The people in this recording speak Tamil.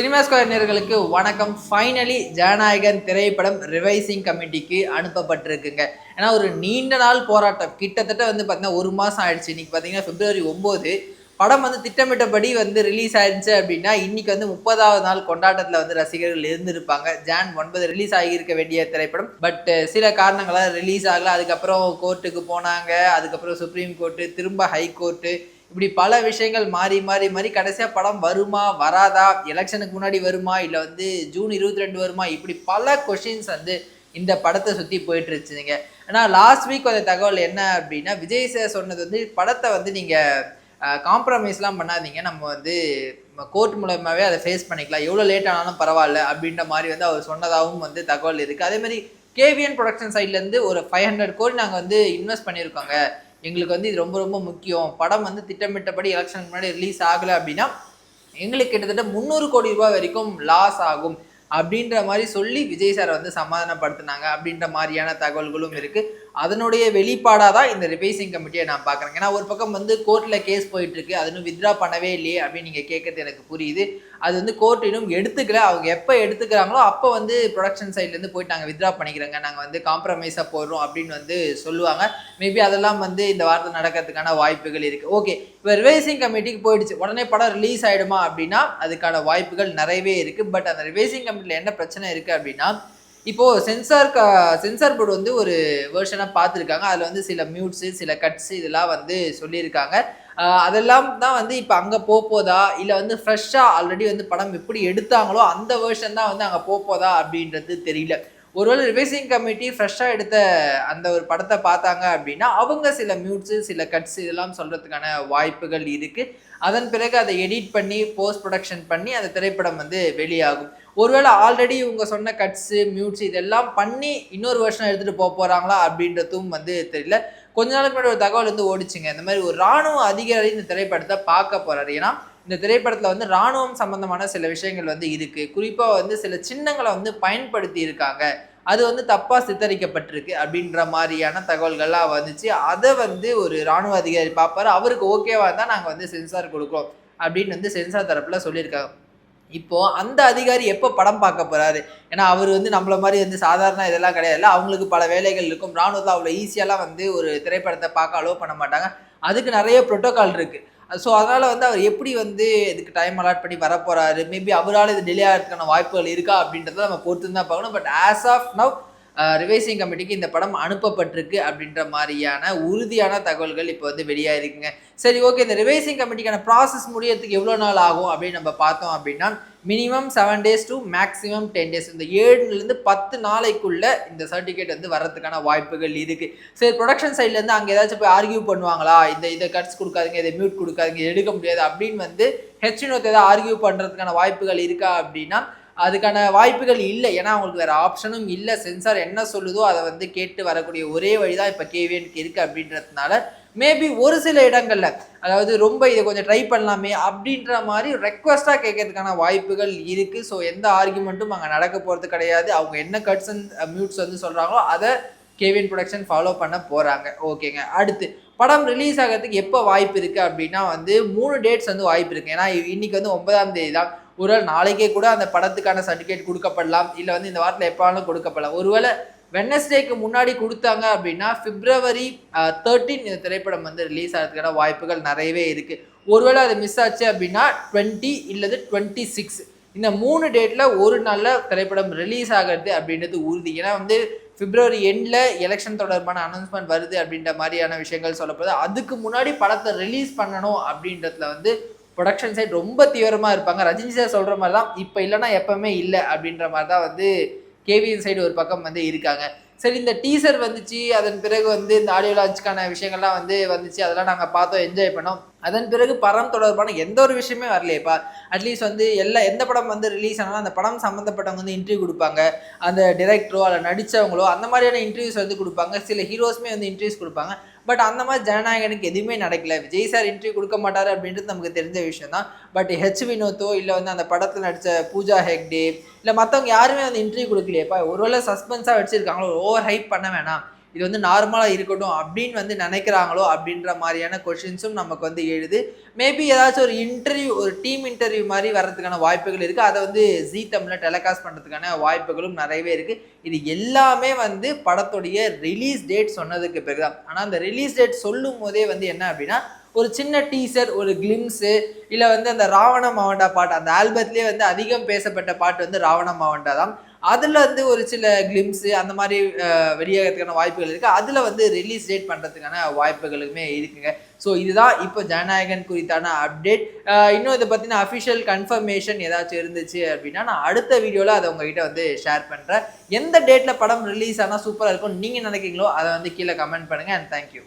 சினிமா ஸ்கொயர் நேர்களுக்கு வணக்கம். ஃபைனலி ஜனநாயகன் திரைப்படம் ரிவைசிங் கமிட்டிக்கு அனுப்பப்பட்டிருக்குங்க. ஏன்னா ஒரு நீண்ட நாள் போராட்டம். கிட்டத்தட்ட வந்து பார்த்தீங்கன்னா ஒரு மாதம் ஆயிடுச்சு. இன்றைக்கி பார்த்தீங்கன்னா பிப்ரவரி ஒம்பது. படம் வந்து திட்டமிட்டபடி வந்து ரிலீஸ் ஆயிடுச்சு அப்படின்னா இன்றைக்கி வந்து முப்பதாவது நாள் கொண்டாட்டத்தில் வந்து ரசிகர்கள் இருந்திருப்பாங்க. ஜான் ஒன்பது ரிலீஸ் ஆகியிருக்க வேண்டிய திரைப்படம். பட் சில காரணங்களால் ரிலீஸ் ஆகல. அதுக்கப்புறம் கோர்ட்டுக்கு போனாங்க. அதுக்கப்புறம் சுப்ரீம் கோர்ட்டு திரும்ப ஹை கோர்ட்டு இப்படி பல விஷயங்கள் மாறி மாறி மாறி கடைசியாக படம் வருமா வராதா எலெக்ஷனுக்கு முன்னாடி வருமா இல்லை வந்து ஜூன் இருபத்தி ரெண்டு வருமா இப்படி பல கொஷின்ஸ் வந்து இந்த படத்தை சுற்றி போயிட்டு இருந்துச்சுங்க. ஆனால் லாஸ்ட் வீக் வந்த தகவல் என்ன அப்படின்னா விஜய் சார் சொன்னது வந்து படத்தை வந்து நீங்கள் காம்ப்ரமைஸ்லாம் பண்ணாதீங்க. நம்ம வந்து கோர்ட் மூலமாகவே அதை ஃபேஸ் பண்ணிக்கலாம். எவ்வளோ லேட் ஆனாலும் பரவாயில்ல அப்படின்ற மாதிரி வந்து அவர் சொன்னதாகவும் வந்து தகவல் இருக்குது அதே மாதிரி கேவிஎன் ப்ரொடக்ஷன் சைட்லேருந்து ஒரு ஃபைவ் ஹண்ட்ரட் கோடி நாங்கள் வந்து இன்வெஸ்ட் பண்ணியிருக்கோங்க. எங்களுக்கு வந்து இது ரொம்ப ரொம்ப முக்கியம். படம் வந்து திட்டமிட்டபடி எலெக்ஷனுக்கு முன்னாடி ரிலீஸ் ஆகலை அப்படின்னா எங்களுக்கு கிட்டத்தட்ட முந்நூறு கோடி ரூபாய் வரைக்கும் லாஸ் ஆகும் அப்படின்ற மாதிரி சொல்லி விஜய் சார் வந்து சமாதானப்படுத்தினாங்க அப்படின்ற மாதிரியான தகவல்களும் இருக்கு. அதனுடைய வெளிப்பாடாக தான் இந்த ரிவைசிங் கமிட்டியை நான் பார்க்குறேன். ஏன்னா ஒரு பக்கம் வந்து கோர்ட்டில் கேஸ் போயிட்டுருக்கு அது இன்னும் வித்ரா பண்ணவே இல்லையே அப்படின்னு நீங்கள் கேட்கறது எனக்கு புரியுது. அது வந்து கோர்ட் இன்னும் எடுத்துக்கல. அவங்க எப்போ எடுத்துக்கிறாங்களோ அப்போ வந்து ப்ரொடக்ஷன் சைட்லேருந்து போயிட்டு நாங்கள் வித்ரா பண்ணிக்கிறோங்க. நாங்கள் வந்து காம்ப்ரமைஸாக போடுறோம் அப்படின்னு வந்து சொல்லுவாங்க. மேபி அதெல்லாம் வந்து இந்த வார்த்தை நடக்கிறதுக்கான வாய்ப்புகள் இருக்குது ஓகே இப்போ ரிவைசிங் கமிட்டிக்கு போயிடுச்சு. உடனே படம் ரிலீஸ் ஆகிடுமா அப்படின்னா அதுக்கான வாய்ப்புகள் நிறையவே இருக்குது பட் அந்த ரிவைசிங் கமிட்டியில் என்ன பிரச்சனை இருக்குது அப்படின்னா இப்போது சென்சார் க சென்சார் போர்டு வந்து ஒரு வேர்ஷனாக பார்த்துருக்காங்க. அதில் வந்து சில மியூட்ஸு சில கட்ஸு இதெல்லாம் வந்து சொல்லியிருக்காங்க. அதெல்லாம் தான் வந்து இப்போ அங்கே போதா இல்லை வந்து ஃப்ரெஷ்ஷாக ஆல்ரெடி வந்து படம் எப்படி எடுத்தாங்களோ அந்த வேர்ஷன் தான் வந்து அங்கே போதா அப்படின்றது தெரியல. ஒருவேளை ரிவைசிங் கமிட்டி ஃப்ரெஷ்ஷாக எடுத்த அந்த ஒரு படத்தை பார்த்தாங்க அப்படின்னா அவங்க சில மியூட்ஸு சில கட்ஸ் இதெல்லாம் சொல்கிறதுக்கான வாய்ப்புகள் இருக்குது அதன் பிறகு அதை எடிட் பண்ணி போஸ்ட் ப்ரொடக்ஷன் பண்ணி அந்த திரைப்படம் வந்து வெளியாகும். ஒருவேளை ஆல்ரெடி இவங்க சொன்ன கட்ஸு மியூட்ஸ் இதெல்லாம் பண்ணி இன்னொரு வருஷம் எடுத்துகிட்டு போக போகிறாங்களா அப்படின்றதும் வந்து தெரியல. கொஞ்ச நாளுக்கு முன்னாடி ஒரு தகவல் வந்து ஓடிச்சுங்க. இந்த மாதிரி ஒரு ராணுவ அதிகாரி இந்த திரைப்படத்தை பார்க்க போறாரு. ஏன்னா இந்த திரைப்படத்தில் வந்து ராணுவம் சம்பந்தமான சில விஷயங்கள் வந்து இருக்குது குறிப்பாக வந்து சில சின்னங்களை வந்து பயன்படுத்தி இருக்காங்க. அது வந்து தப்பாக சித்தரிக்கப்பட்டிருக்கு அப்படின்ற மாதிரியான தகவல்கள்லாம் வந்துச்சு. அதை வந்து ஒரு ராணுவ அதிகாரி பார்ப்பாரு. அவருக்கு ஓகேவாக தான் நாங்கள் வந்து சென்சார் கொடுக்குறோம் அப்படின்னு வந்து சென்சார் தரப்பில் சொல்லியிருக்காங்க. இப்போது அந்த அதிகாரி எப்போ படம் பார்க்க போகிறாரு ஏன்னா அவர் வந்து நம்மள மாதிரி வந்து சாதாரண இதெல்லாம் கிடையாதுல்ல. அவங்களுக்கு பல வேலைகள் இருக்கும். ராணுவத்தில் அவ்வளோ ஈஸியாலாம் வந்து ஒரு திரைப்படத்தை பார்க்க அலோவ் பண்ண மாட்டாங்க. அதுக்கு நிறைய ப்ரோட்டோக்கால் இருக்குது ஸோ அதனால் வந்து அவர் எப்படி வந்து இதுக்கு டைம் அலாட் பண்ணி வரப்போகிறாரு மேபி அவரால் இது டிலே ஆகிறதுக்கான வாய்ப்புகள் இருக்கா அப்படின்றத நம்ம பொறுத்து தான் பார்க்கணும். But as of now revising கமிட்டிக்கு இந்த படம் அனுப்பப்பட்டிருக்கு அப்படின்ற மாதிரியான உறுதியான தகவல்கள் இப்போ வந்து வெளியாயிருக்குங்க. சரி ஓகே இந்த ரிவைசிங் கமிட்டிக்கான ப்ராசஸ் முடியறதுக்கு எவ்வளோ நாள் ஆகும் அப்படின்னு நம்ம பார்த்தோம் அப்படின்னா minimum seven days to maximum ten days இந்த ஏழுலேருந்து பத்து நாளைக்குள்ள இந்த சர்டிஃபிகேட் வந்து வர்றதுக்கான வாய்ப்புகள் இருக்குது சரி ப்ரொடக்ஷன் சைட்லேருந்து அங்கே ஏதாச்சும் போய் ஆர்கியூ பண்ணுவாங்களா? இந்த இதை கட்ஸ் கொடுக்காதீங்க இதை மியூட் கொடுக்காதீங்க எடுக்க முடியாது அப்படின்னு வந்து ஹெச் ஏதாவது ஆர்கியூ பண்ணுறதுக்கான வாய்ப்புகள் இருக்கா அப்படின்னா அதுக்கான வாய்ப்புகள் இல்லை. ஏன்னா அவங்களுக்கு வேறு ஆப்ஷனும் இல்லை. சென்சார் என்ன சொல்லுதோ அதை வந்து கேட்டு வரக்கூடிய ஒரே வழி தான் இப்போ கேவியனுக்கு இருக்குது அப்படின்றதுனால மேபி ஒரு சில இடங்களில் அதாவது ரொம்ப இதை கொஞ்சம் ட்ரை பண்ணலாமே அப்படின்ற மாதிரி ரெக்வஸ்ட்டாக கேட்கறதுக்கான வாய்ப்புகள் இருக்குது ஸோ எந்த ஆர்குமெண்ட்டும் அங்கே நடக்க போகிறது கிடையாது. அவங்க என்ன கட்ஸ் அண்ட் மியூட்ஸ் வந்து சொல்கிறாங்களோ அதை கேவின் ப்ரொடக்ஷன் ஃபாலோ பண்ண போகிறாங்க ஓகேங்க அடுத்து படம் ரிலீஸ் ஆகிறதுக்கு எப்போ வாய்ப்பு இருக்குது அப்படின்னா வந்து மூணு டேட்ஸ் வந்து வாய்ப்பு இருக்குது ஏன்னா இன்னைக்கு வந்து ஒன்பதாம் தேதி தான். ஒருவேளை நாளைக்கே கூட அந்த படத்துக்கான சர்டிஃபிகேட் கொடுக்கப்படலாம். இல்லை வந்து இந்த வாரத்தில் எப்போ வேணாலும் கொடுக்கப்படலாம். ஒருவேளை வெனஸ்டேக்கு முன்னாடி கொடுத்தாங்க அப்படின்னா பிப்ரவரி தேர்ட்டீன் இந்த திரைப்படம் வந்து ரிலீஸ் ஆகிறதுக்கான வாய்ப்புகள் நிறையவே இருக்குது ஒருவேளை அது மிஸ் ஆச்சு அப்படின்னா டுவெண்ட்டி இல்லது டுவெண்ட்டி சிக்ஸ் இந்த மூணு டேட்டில் ஒரு நாளில் திரைப்படம் ரிலீஸ் ஆகிறது அப்படின்றது உறுதி. ஏன்னா வந்து பிப்ரவரி எண்டில் எலெக்ஷன் தொடர்பான அனௌன்ஸ்மெண்ட் வருது அப்படின்ற மாதிரியான விஷயங்கள் சொல்லப்படுது. அதுக்கு முன்னாடி படத்தை ரிலீஸ் பண்ணணும் அப்படின்றதுல வந்து ப்ரொடக்ஷன் சைட் ரொம்ப தீவிரமாக இருப்பாங்க. ரஜினி சார் சொல்கிற மாதிரி தான் இப்போ இல்லைன்னா எப்பவுமே இல்லை அப்படின்ற மாதிரி தான் வந்து கேவிஎன் சைடு ஒரு பக்கம் வந்து இருக்காங்க. சரி இந்த டீசர் வந்துச்சு அதன் பிறகு வந்து இந்த ஆடியோ லான்ச்சுக்கான விஷயங்கள்லாம் வந்து வந்துச்சு அதெல்லாம் நாங்கள் பார்த்தோம் என்ஜாய் பண்ணோம். அதன் பிறகு படம் தொடர்பான எந்த ஒரு விஷயமே வரலையேப்பா. அட்லீஸ்ட் வந்து எல்லா எந்த படம் வந்து ரிலீஸ் ஆனாலும் அந்த படம் சம்மந்தப்பட்டவங்க வந்து இன்டர்வியூ கொடுப்பாங்க. அந்த டிரெக்டரோ அதில் நடித்தவங்களோ அந்த மாதிரியான இன்டர்வியூஸ் வந்து கொடுப்பாங்க. சில ஹீரோஸ்மே வந்து இன்டர்வியூஸ் கொடுப்பாங்க. பட் அந்த மாதிரி ஜனநாயகனுக்கு எதுவுமே நடக்கல. விஜய் சார் இன்டர்வியூ கொடுக்க மாட்டார் அப்படின்றது நமக்கு தெரிஞ்ச விஷயம் தான் பட் ஹெச் வினோத்தோ இல்லை வந்து அந்த படத்தில் நடித்த பூஜா ஹெக்டே இல்லை மற்றவங்க யாருமே வந்து இன்டர்வியூ கொடுக்கலையேப்பா? ஒருவேளை சஸ்பென்ஸாக வச்சுருக்காங்களோ ஓவர் ஹைப் பண்ண வேணாம். இது வந்து நார்மலாக இருக்கட்டும் அப்படின்னு வந்து நினைக்கிறாங்களோ அப்படின்ற மாதிரியான கொஷின்ஸும் நமக்கு வந்து எழுது. மேபி ஏதாச்சும் ஒரு இன்டர்வியூ ஒரு டீம் இன்டர்வியூ மாதிரி வர்றதுக்கான வாய்ப்புகள் இருக்குது அதை வந்து ஜீ தமிழில் டெலிகாஸ்ட் பண்ணுறதுக்கான வாய்ப்புகளும் நிறையவே இருக்குது இது எல்லாமே வந்து படத்துடைய ரிலீஸ் டேட் சொன்னதுக்கு பிறகு தான் ஆனால் அந்த ரிலீஸ் டேட் சொல்லும் போதே வந்து என்ன அப்படின்னா ஒரு சின்ன டீசர் ஒரு கிளிம்ஸு இல்லை வந்து அந்த ராவண மாவண்டா பாட்டு அந்த ஆல்பத்திலே வந்து அதிகம் பேசப்பட்ட பாட்டு வந்து ராவண மாவண்டா தான் அதில் வந்து ஒரு சில கிளிம்ஸு அந்த மாதிரி வெளியாகிறதுக்கான வாய்ப்புகள் இருக்குது அதில் வந்து ரிலீஸ் டேட் பண்ணுறதுக்கான வாய்ப்புகளுமே இருக்குங்க. ஸோ இதுதான் இப்போ ஜனநாயகன் குறித்தான அப்டேட் இன்னும் இதை பற்றின அஃபிஷியல் கன்ஃபர்மேஷன் ஏதாச்சும் இருந்துச்சு அப்படின்னா நான் அடுத்த வீடியோவில் அதை உங்ககிட்ட வந்து ஷேர் பண்ணுறேன் எந்த டேட்டில் படம் ரிலீஸ் ஆனால் சூப்பராக இருக்கும் நீங்கள் நினைக்கிறீங்களோ அதை வந்து கீழே கமெண்ட் பண்ணுங்கள் அண்ட் தேங்க்யூ